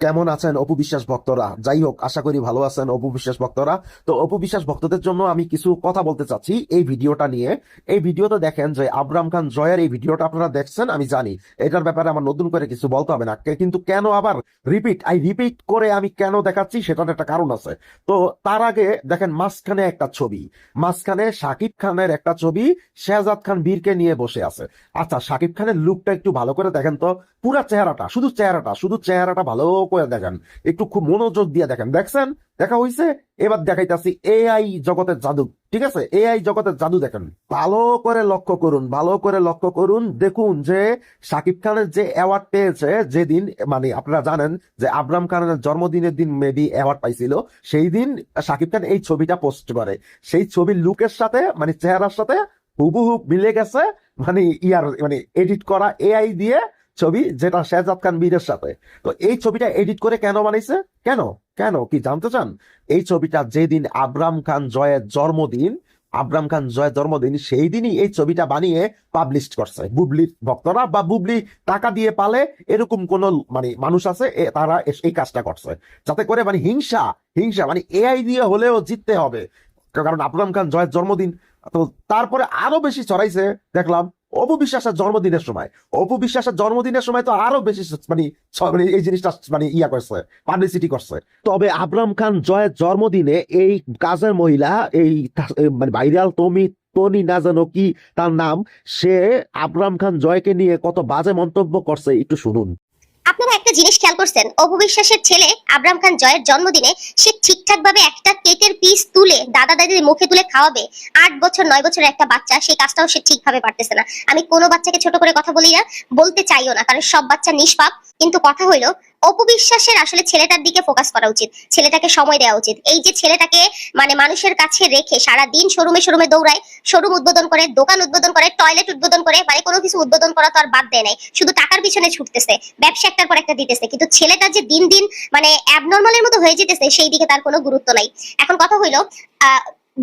কেমন আছেন অপু বিশ্বাস ভক্তরা? যাই হোক, আশা করি ভালো আছেন অপু বিশ্বাস ভক্তরা। তো অপু বিশ্বাস ভক্তদের জন্য আমি কিছু কথা বলতে চাচ্ছি এই ভিডিওটা নিয়ে। এই ভিডিওতে দেখেন যে আবরাম খান জয়ের এই ভিডিওটা আপনারা দেখছেন, আমি জানি। এটার ব্যাপারে আমার নতুন করে কিছু বলতে হবে না। কিন্তু কেন আবার রিপিট আই রিপিট করে আমি কেন দেখাচ্ছি সেটার একটা কারণ আছে। তো তার আগে দেখেন মাঝখানে একটা ছবি। মাঝখানে শাকিব খানের একটা ছবি, শেহজাদ খান বীরকে নিয়ে বসে আছে। আচ্ছা শাকিব খানের লুকটা একটু ভালো করে দেখেন তো। পুরা চেহারাটা, শুধু চেহারাটা শুধু চেহারাটা ভালো করে দেখেন। একটু খুব মনোযোগ দিয়ে দেখেন। দেখছেন? দেখা হইছে? এবার দেখাইতাছি এআই জগতের জাদু। ঠিক আছে? এআই জগতের জাদু দেখেন। ভালো করে লক্ষ্য করুন, ভালো করে লক্ষ্য করুন। দেখুন যে শাকিব খানের যে অ্যাওয়ার্ড পেয়েছে যেদিন মানে আপনারা জানেন যে আবরাম খানের জন্মদিনের দিন মেবি অ্যাওয়ার্ড পাইছিল, সেই দিন শাকিব খান এই ছবিটা পোস্ট করে। সেই ছবির লুকের সাথে মানে চেহারার সাথে হুবহু মিলে গেছে মানে ইয়ার মানে এডিট করা এআই দিয়ে ছবি যেটা শেহজাদ খান বীরের সাথে। তো এই ছবিটা এডিট করে কেন বানাইছে? কেন? কেন? কি জানতে চান? এই ছবিটা যেদিন আবরাম খান জয়ের জন্মদিন, আবরাম খান জয়ের জন্মদিন, সেই দিনই এই ছবিটা বানিয়ে পাবলিশ করছে। বুবলির ভক্তরা বা বুবলি টাকা দিয়ে পালে এরকম কোন মানে মানুষ আছে তারা এই কাজটা করছে। যাতে করে মানে হিংসা হিংসা মানে এআই দিয়ে হলেও জিততে হবে। কারণ আবরাম খান জয়ের জন্মদিন, তো তারপরে আরও বেশি চড়াইছে দেখলাম। অপু বিশ্বাসের জন্মদিনের সময় অপু বিশ্বাসের জন্মদিনের সময় তো আরও বেশি মানে মানে এই জিনিসটা মানে ইয়া করছে পাবলিসিটি করছে। তবে আবরাম খান জয়ের জন্মদিনে এই কাজের মহিলা, এই মানে ভাইরাল তমি টনি না জানো কি তার নাম, সে আবরাম খান জয়কে নিয়ে কত বাজে মন্তব্য করছে, একটু শুনুন। আপনারা একটা জিনিস খেয়াল করছেন? অপবিশ্বাসের ছেলে আব্রাম খান জয়ের জন্মদিনে সে ঠিকঠাক ভাবে একটা কেকের পিস তুলে দাদা দাদির মুখে তুলে খাওয়াবে। আট বছর, নয় বছরের একটা বাচ্চা, সেই কাজটাও সে ঠিকভাবে পারতেছে না। আমি কোনো বাচ্চাকে ছোট করে কথা বলি না, বলতে চাইও না, কারণ সব বাচ্চা নিষ্পাপ। কিন্তু কথা হইল, অপু বিশ্বাসের আসলে ছেলেটার দিকে ফোকাস করা উচিত, ছেলেটাকে সময় দেওয়া উচিত। এই যে ছেলেটাকে মানে মানুষের কাছে রেখে সারা দিন শোরুমে শোরুমে দৌড়ায় শোরুম উদ্বোধন করে, দোকান উদ্বোধন করে টয়লেট উদ্বোধন করে মানে কোনো কিছু উদ্বোধন করা তো আর বাদ দেয় নাই, শুধু টাকার পিছনে ছুটতেছে, ব্যবসা একটার পর একটা দিতেছে। কিন্তু ছেলেটা যে দিন দিন মানে অ্যাবনর্মালের মতো হয়ে যেতেছে, সেই দিকে তার কোনো গুরুত্ব নাই। এখন কথা হইল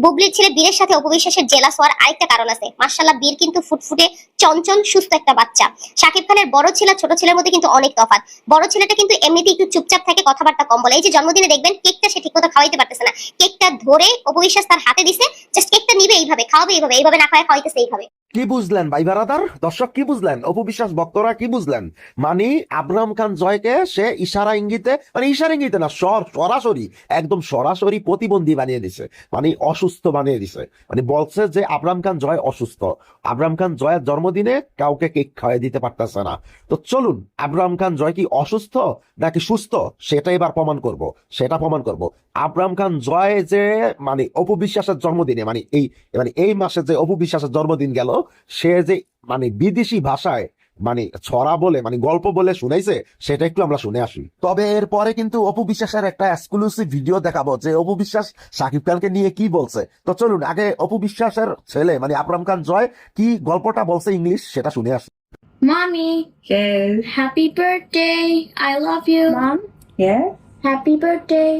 বুবলির ছেলে বীরের সাথে অপবিশ্বাসের জেলাস হওয়ার আরেকটা কারণ আছে। মার্শাল্লাহ বীর কিন্তু ফুটফুটে চঞ্চল, সুস্থ একটা বাচ্চা। শাকিব খানের বড় ছেলে, ছোট ছেলের মধ্যে কিন্তু অনেক তফাত বড় ছেলেটা কিন্তু এমনিতে একটু চুপচাপ থাকে, কথাবার্তা কম বলে। এই যে জন্মদিনে দেখবেন, কেকটা সে ঠিকমতো খাওয়াইতে পারতেছে না। কেকটা ধরে অপবিশ্বাস তার হাতে দিছে জাস্ট কেকটা নিবে এইভাবে, খাওয়াবে এইভাবে এইভাবে না খাওয়া খাওয়াইতেছে এইভাবে। কি বুঝলেন ভাই বারাদার? দর্শক, কি বুঝলেন? অপু বিশ্বাস, ভক্তরা কি বুঝলেন? মানে আব্রাহাম খান জয়কে সে ইশারা ইঙ্গিতে মানে ইশারা ইঙ্গিতে না সর সরাসরি, একদম সরাসরি প্রতিবন্ধী বানিয়ে দিছে। মানে অসুস্থ বানিয়ে দিছে। মানে বলছে যে আব্রাহাম খান জয় অসুস্থ। আব্রাহাম খান জয়ের জন্মদিনে কাউকে কেক খাওয়াই দিতে পারতেছে না। তো চলুন, আব্রাহাম খান জয় কি অসুস্থ নাকি সুস্থ? সেটা এবার প্রমাণ করব। সেটা প্রমাণ করব। আব্রাহাম খান জয় যে মানে অপু বিশ্বাসের জন্মদিনে মানে এই মানে এই মাসে যে অপু বিশ্বাসের জন্মদিন গেল সে যে মানে বিদেশি ভাষায় মানে ছড়া বলে মানে গল্প বলে শুনাইছে সেটা একটু আমরা শুনে আসি তবে এরপরে কিন্তু অপু বিশ্বাসের একটা এক্সক্লুসিভ ভিডিও দেখাবো যে অপু বিশ্বাস সাকিব খানকে নিয়ে কি বলছে তো চলুন আগে অপু বিশ্বাসের ছেলে মানে আবরাম খান জয় কি গল্পটা বলছে ইংলিশ সেটা শুনে আসি Mommy, Yes. happy birthday. I love you. Mom? Yes? Happy birthday.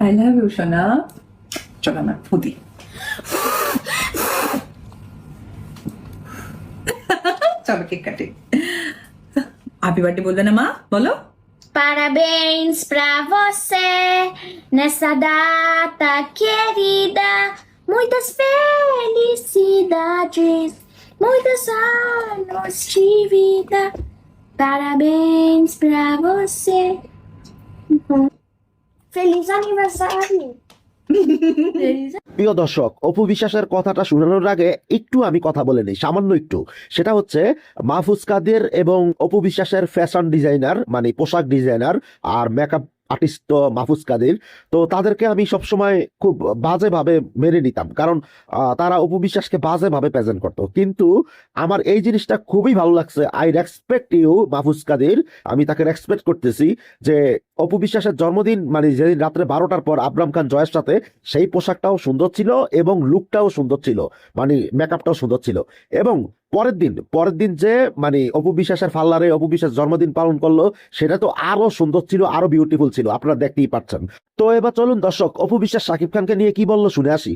I love you, সোনা চলো না ফুদি চলো কেক কাটি হ্যাপি বার্থডে বলবে না মা বলো Parabéns pra você nessa data querida. Muitas felicidades, muitos anos de vida. Parabéns pra você. Uhum. Feliz aniversário. প্রিয় দর্শক, অপু বিশ্বাসের কথাটা শোনানোর আগে একটু আমি কথা বলে নিই, সামান্য একটু। সেটা হচ্ছে, মাহফুজ কাদের এবং অপু বিশ্বাসের ফ্যাশন ডিজাইনার মানে পোশাক ডিজাইনার আর মেকআপ আর্টিস্ট তো মাহফুজ কাদের। তো তাদেরকে আমি সবসময় খুব বাজেভাবে মেনে নিতাম, কারণ তারা অপু বিশ্বাসকে বাজেভাবে প্রেজেন্ট করতো। কিন্তু আমার এই জিনিসটা খুবই ভালো লাগছে I respect you Mahfuz Kader. আমি তাকে রেসপেক্ট করতেছি যে অপু বিশ্বাসের জন্মদিন মানে যেদিন রাত্রে বারোটার পর আবরাম খান জয়ের সাথে, সেই পোশাকটাও সুন্দর ছিল এবং লুকটাও সুন্দর ছিল মানে মেকআপটাও সুন্দর ছিল। এবং পরের দিন পরের দিন যে মানে অপু বিশ্বাসের ফাল্লারে অপু বিশ্বাস জন্মদিন পালন করল, সেটা তো আরও সুন্দর ছিল, আরও বিউটিফুল ছিল, আপনারা দেখতেই পাচ্ছেন। তো এবার চলুন দর্শক অপু বিশ্বাস সাকিব খানকে নিয়ে কি বলল শুনে আসি।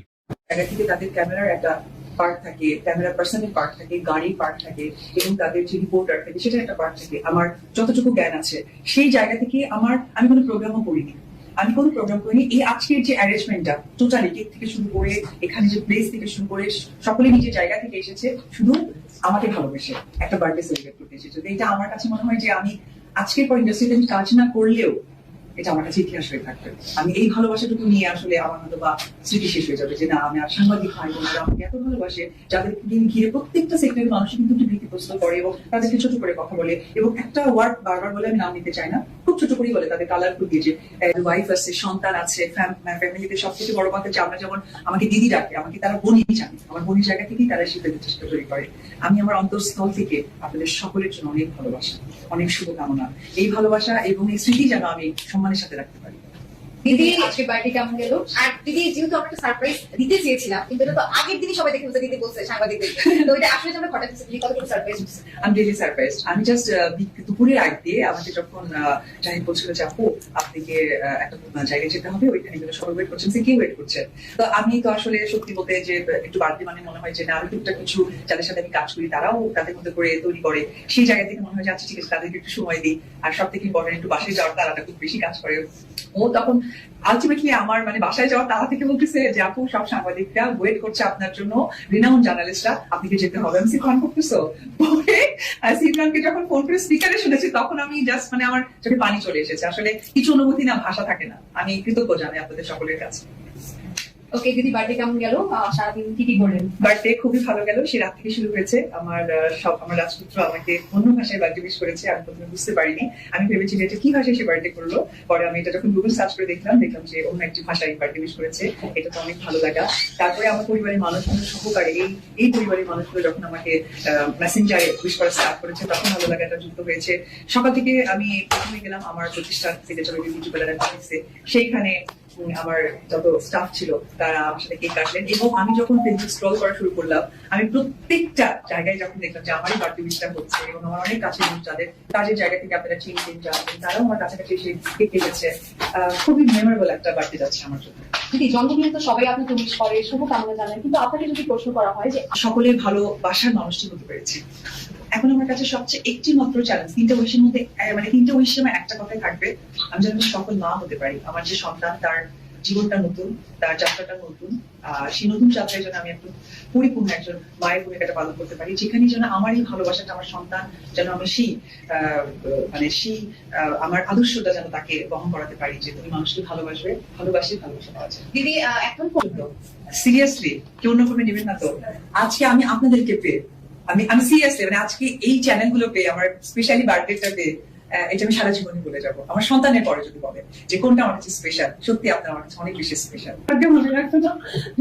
তাদের ক্যামেরার একটা পার্ট থাকে ক্যামেরা পার্সনের পার্ট থাকে গাড়ির পার্ট থাকে, এবং তাদের যে রিপোর্টার থাকে, সেটা একটা পার্ট থাকে। আমার যতটুকু জ্ঞান আছে, সেই জায়গা থেকে আমার, আমি কোনো প্রোগ্রামও করিনি। আমি কোনো প্রোগ্রাম করিনি। এই আজকের যে অ্যারেঞ্জমেন্টটা টোটালি কেক থেকে শুরু করে, এখানে যে প্লেস থেকে শুরু করে, সকলে নিজের জায়গা থেকে এসেছে, শুধু আমাকে ভালোবেসে, একটা বার্থডে সেলিব্রেট করতে এসেছে। এটা আমার কাছে মনে হয় যে আমি আজকের পর ইন্ডাস্ট্রিতে আমি কাজ না করলেও এটা আমার কাছে ইতিহাস হয়ে থাকবে। আমি এই ভালোবাসাটুকু নিয়ে আসলে আমার হয়তো বা স্মৃতি শেষ হয়ে যাবে যে না, আমি আর সাংবাদিক ভাই বোনেরা আমাকে এত ভালোবাসে, যাদের দিন ঘিরে প্রত্যেকটা সেক্টরের মানুষ কিন্তু একটু ভীতিগ্রস্ত করে এবং তাদেরকে ছোট করে কথা বলে এবং একটা ওয়ার্ড বারবার বলে আমি নাম নিতে চাই না। খুব ছোট করেই বলে তাদের কালার দিয়ে যে ওয়াইফ আছে, সন্তান আছে ফ্যামিলিতে সব থেকে বড় কথা যে আমরা যেমন, আমাকে দিদি ডাকে, আমাকে তারা বনি জানে। আমার বনির জায়গা থেকেই তারা শিখতে চেষ্টা তৈরি করে। আমি আমার অন্তঃস্থল থেকে আপনাদের সকলের জন্য অনেক ভালোবাসা, অনেক শুভকামনা। এই ভালোবাসা এবং এই স্মৃতি যেন আমি সম্মানের সাথে রাখতে দিদি আজকে বাড়িতে কেমন গেল? আর দিদি যেহেতু আমরা সারপ্রাইজ দিতে চেয়েছিলাম কিন্তু এটা তো আগের দিনই সবাই দেখে বুঝে বলছে সাংবাদিকদের তো এটা আসলে আমরা হঠাৎ দিদি কতটুকু সারপ্রাইজ আমি রিয়েলি সারপ্রাইজ আমি জাস্ট দুপুরের আগ দিয়ে আমাকে যখন জাহিদ বলছিল যে আপু আপনাকে একটা জায়গায় যেতে হবে ওইখানে গেলে সবাই ওয়েট করছেন কি ওয়েট করছে তো আমি তো আসলে সত্যি বলতে যে একটু বাড়তি মানে মনে হয় যে না আমি টুকটাক কিছু যাদের সাথে আমি কাজ করি তারাও তাদের মধ্যে করে তৈরি করে। সেই জায়গা থেকে মনে হয় যে আচ্ছা ঠিক আছে তাদেরকে একটু সময় দিই। আর সব থেকে ইম্পর্টেন্ট একটু বাসায় যাওয়ার তারাটা খুব বেশি কাজ করে। ও তখন আলটিমেটলি আমার মানে বাসায় যাওয়ার তারা থেকে বলতেছে যে আপু সব সাংবাদিকরা ওয়েট করছে আপনার জন্য। রিনাউন জার্নালিস্টরা আপনাকে যেতে হবে? আমি সিফান করতেছো? পরে আহ, সিফানকে যখন ফোন করে স্পিকারে শুনেছি তখন আমি জাস্ট মানে আমার চোখে পানি চলে এসেছে। আসলে কিছু অনুভূতি না ভাষা থাকে না। আমি কৃতজ্ঞ জানাই আপনাদের সকলের কাছে। ওকে দিদি বাড়িতে কেমন গেল? সারাদিন কি কি করলেন? বার্থডে খুবই ভালো গেল। সে রাত থেকে শুরু হয়েছে। আমার সব আমার রাজপুত্র আমাকে অন্য ভাষায় বার্থডে উইশ করেছে। আমি প্রথমে বুঝতে পারিনি। আমি ভেবেছি যে কি ভাষায় সে বার্থডে করল। পরে আমি এটা যখন গুগল সার্চ করে দেখলাম দেখলাম যে অন্য একটি ভাষায় বার্থডে উইশ করেছে। এটা তো অনেক ভালো লাগা। তারপরে আমার পরিবারের মানুষগুলো সহকারে, এই এই পরিবারের মানুষগুলো যখন আমাকে মেসেঞ্জারে উইশ করা স্টার্ট করেছে, তখন ভালো লাগাটা যুক্ত হয়েছে। সকাল থেকে আমি প্রথমে গেলাম আমার প্রতিষ্ঠান থেকে চলে পার্লারের সেইখানে আমার যত স্টাফ ছিল, তারা আমার সাথে কেক কাটলেন এবং আমি যখন ফেসবুক স্ক্রল করা শুরু করলাম, আমি প্রত্যেকটা জায়গায় যখন দেখলাম যে আমারই বার্থডে উইশটা হচ্ছে এবং আমার অনেক কাছে মানুষ যাদের কাজের জায়গা থেকে আপনারা চিনতেন জানতেন তারাও আমার কাছাকাছি এসে কেক কেটেছে। খুবই মেমোরেবল একটা বার্থডে যাচ্ছে আমার জন্য। দিদি জন্মদিনে তো সবাই আপনাকে উইশ করে শুভ কামনা জানায়। কিন্তু আপনাকে যদি প্রশ্ন করা হয় যে সকলে ভালো বাসার মানুষটি হতে পেরেছি। এখন আমার কাছে সবচেয়ে একটি মাত্র চ্যালেঞ্জ তিনটা উইশের মধ্যে মানে তিনটা উইশের আমার একটা কথাই থাকবে, আমি যেন সফল মা হতে পারি। আমার যে সন্তান, তার জীবনটা নতুন, তার যাত্রাটা নতুন, আর সেই নতুন যাত্রায় যেন আমি একদম পরিপূর্ণ একজন মায়ের ভূমিকাটা পালন করতে পারি যেখানে যেন আমার এই ভালোবাসাটা, আমার সন্তান যেন আমি সেই মানে সেই আমার আদর্শটা যেন তাকে বহন করাতে পারি, যে তুমি মানুষকে ভালোবাসবে, ভালোবাসি ভালোবাসা পাওয়া যায়। দিদি এখন পর্যন্ত সিরিয়াসলি কেউ অন্য কোনো নেবেন না তো? আজকে আমি আপনাদেরকে পেয়ে, আমি আমি সিরিয়াসলি মানে আজকে এই চ্যানেলগুলো পেয়ে, আমার স্পেশালি বার্থডেটা পেয়ে এটা আমি সারা জীবনে বলে যাব। আমার সন্তানের পরে যদি বলে যে কোনটা আমার কাছে স্পেশাল সত্যি আপনার আমার কাছে অনেক বেশি স্পেশাল মনে রাখতো না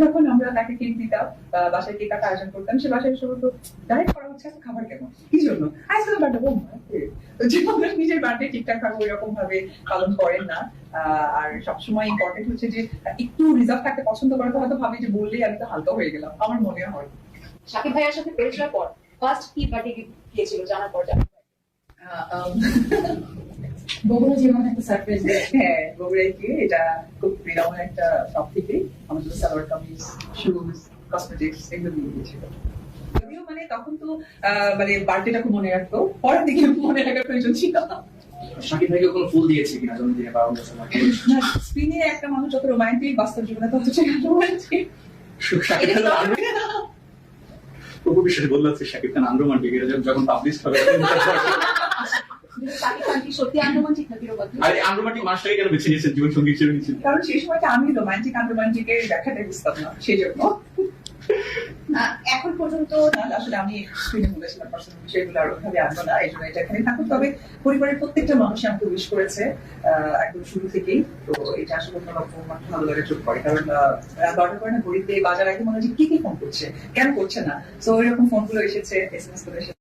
যখন আমরা তাকে কেক দিতাম বা বাসায় কেক কাটা আয়োজন করতাম সে বাসায় এসে বলতো ডাইরেক্ট করা হচ্ছে খাবার কেন? কি জন্য? আজকাল মা, যে মানুষ নিজের বার্থডে ঠিকঠাক ভাবে ওইরকম ভাবে পালন করেন না। আহ, আর সবসময় ইম্পর্টেন্ট হচ্ছে যে একটু রিজার্ভ থাকতে পছন্দ করে তো হয়তো ভাবে যে বললেই আমি তো হালকা হয়ে গেলাম। আমার মনে হয়। সাকিব ভাইয়ার সাথে পরিচয়ের পর ফার্স্ট কি বার্থডে গিয়েছিল জানার পর জানার পর। আহ, um, বগুড়া জীবনে একটা সারপ্রাইজ হ্যাঁ বগুড়ায় গিয়ে এটা খুব বিরামন একটা শপ থেকে জন্য সালোয়ার কামিজ শুজ কসমেটিক্স এগুলো দিয়ে দিয়েছিল যদিও মানে তখন তো মানে বার্থডেটা খুব মনে রাখতো পরের দিকে মনে রাখার প্রয়োজন ছিল। শাকিব ভাইকে কোনো ফুল দিয়েছে কিনা জন্মদিনে বা অন্য সময়? স্ক্রিনে একটা মানুষ যত রোমান্টিক বাস্তব জীবনে তত সে রোমান্টিক শাকিব খান আনরোমান্টিক অপু বিশ্বাস বলল হচ্ছে শাকিব খান আনরোমান্টিক যখন পাবলিশ হবে আর আনরোমান্টিক মানুষটাকে কেন বেছে নিয়েছেন? জীবন সঙ্গী হিসেবে নিয়েছেন? কারণ সেই সময়টা আমি রোমান্টিক আনরোমান্টিকের ব্যাখ্যাটাই বুঝতাম না সেই জন্য এখন পর্যন্ত আসলে আমি স্ক্রিনে বলেছিলাম পার্সোনাল বিষয়গুলো আর ওইভাবে আনব না এই জন্য এটা এখানে থাকুক। তবে পরিবারের প্রত্যেকটা মানুষ আমাকে উইশ করেছে একদম শুরু থেকেই। তো এটা আসলে কোনো রকম ভালো লাগে চোখ করে। কারণ দরকার করে না ঘড়িতে বাজার আগে মনে হচ্ছে কি কি ফোন করছে? কেন করছে না? তো ওইরকম ফোনগুলো এসেছে এস এম এস করে এসেছে।